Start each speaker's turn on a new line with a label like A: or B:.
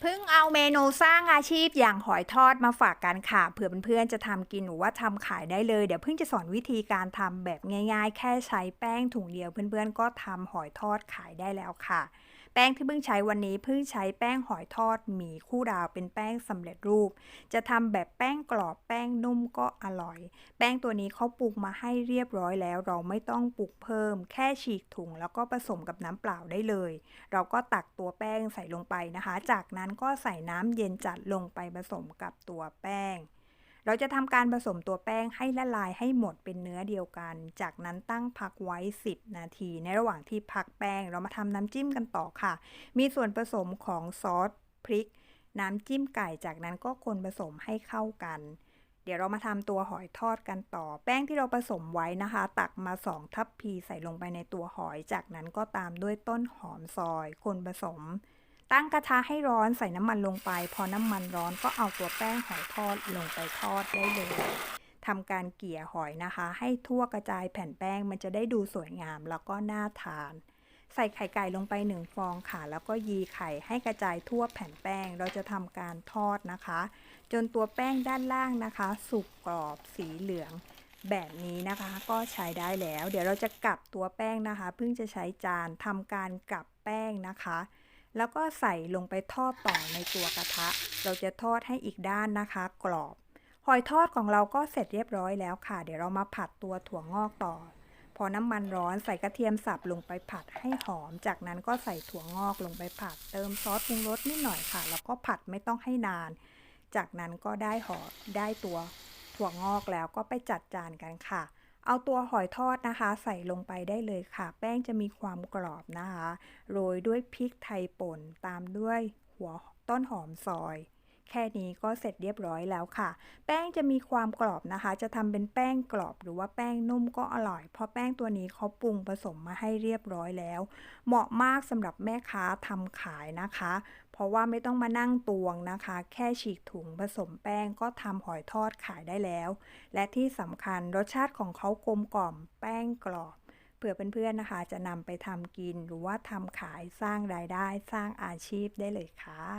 A: เพิ่งเอาเมนูสร้างอาชีพอย่างหอยทอดมาฝากกันค่ะเผื่อเพื่อนๆจะทำกินหรือว่าทำขายได้เลย เดี๋ยวเพิ่งจะสอนวิธีการทำแบบง่าย ๆ แค่ใช้แป้งถุงเดียวเพื่อนๆ ก็ทำหอยทอดขายได้แล้วค่ะ แป้งที่เพิ่งใช้วันนี้เพิ่งใช้แป้งหอยทอดหมี่คู่ดาวเป็นแป้งสำเร็จรูป จะทำแบบแป้งกรอบแป้งนุ่มก็อร่อย แป้งตัวนี้เขาปรุงมาให้เรียบร้อยแล้ว เราไม่ต้องปรุงเพิ่ม แค่ฉีกถุงแล้วก็ผสมกับน้ำเปล่าได้เลย เราก็ตักตัวแป้งใส่ลงไปนะคะ จากนั้นก็ใส่น้ำเย็นจัดลงไปผสมกับตัวแป้ง เราจะทำการผสมตัวแป้งให้ละลายให้หมดเป็นเนื้อเดียวกัน จากนั้นตั้งพักไว้ 10 นาที ในระหว่างที่พักแป้งเรามาทำน้ำจิ้มกันต่อค่ะ มีส่วนผสมของซอสพริก น้ำจิ้มไก่จากนั้นก็คนผสมให้เข้ากัน เดี๋ยวเรามาทำตัวหอยทอดกันต่อ แป้งที่เราผสมไว้นะคะ ตักมา 2 ทัพพีใส่ลงไปในตัวหอย จากนั้นก็ตามด้วยต้นหอมซอย คนผสม ตั้งกระทะให้ร้อนใส่น้ำมันลงไป พอน้ำมันร้อนก็เอาตัวแป้งหอยทอดลงไปทอดได้เลยทำการเกี่ยหอยนะคะ ให้ทั่วกระจายแผ่นแป้งมันจะได้ดูสวยงามแล้วก็น่าทาน ใส่ไข่ไก่ลงไปหนึ่งฟองค่ะ แล้วก็ยีไข่ให้กระจายทั่วแผ่นแป้ง เราจะทำการทอดนะคะ จนตัวแป้งด้านล่างนะคะ สุกกรอบสีเหลืองแบบนี้นะคะก็ใช้ได้แล้ว เดี๋ยวเราจะกลับตัวแป้งนะคะ เพิ่งจะใช้จานทำการกลับแป้งนะคะ แล้วก็ใส่ลงไปทอดต่อในตัวกระทะ เราจะทอดให้อีกด้านนะคะ กรอบ หอยทอดของเราก็เสร็จเรียบร้อยแล้วค่ะ เดี๋ยวเรามาผัดตัวถั่วงอกต่อ พอน้ำมันร้อนใส่กระเทียมสับลงไปผัดให้หอม จากนั้นก็ใส่ถั่วงอกลงไปผัด เติมซอสปรุงรสนิดหน่อยค่ะ แล้วก็ผัดไม่ต้องให้นาน จากนั้นก็ได้หอมได้ตัวถั่วงอกแล้วก็ไปจัดจานกันค่ะ เอาตัวหอยทอดนะคะ ใส่ลงไปได้เลยค่ะ แป้งจะมีความกรอบนะคะ โรยด้วยพริกไทยป่นตามด้วยหัวต้นหอมซอย แค่นี้ก็เสร็จเรียบร้อยแล้วค่ะ แป้งจะมีความกรอบนะคะ จะทำเป็นแป้งกรอบหรือว่าแป้งนุ่มก็อร่อย เพราะแป้งตัวนี้เขาปรุงผสมมาให้เรียบร้อยแล้ว เหมาะมากสำหรับแม่ค้าทำขายนะคะ เพราะว่าไม่ต้องมานั่งตวงนะคะ แค่ฉีกถุงผสมแป้งก็ทำหอยทอดขายได้แล้ว และที่สำคัญรสชาติของเขากลมกล่อม แป้งกรอบเผื่อเพื่อนๆนะคะ จะนำไปทำกินหรือว่าทำขายสร้างรายได้สร้างอาชีพได้เลยค่ะ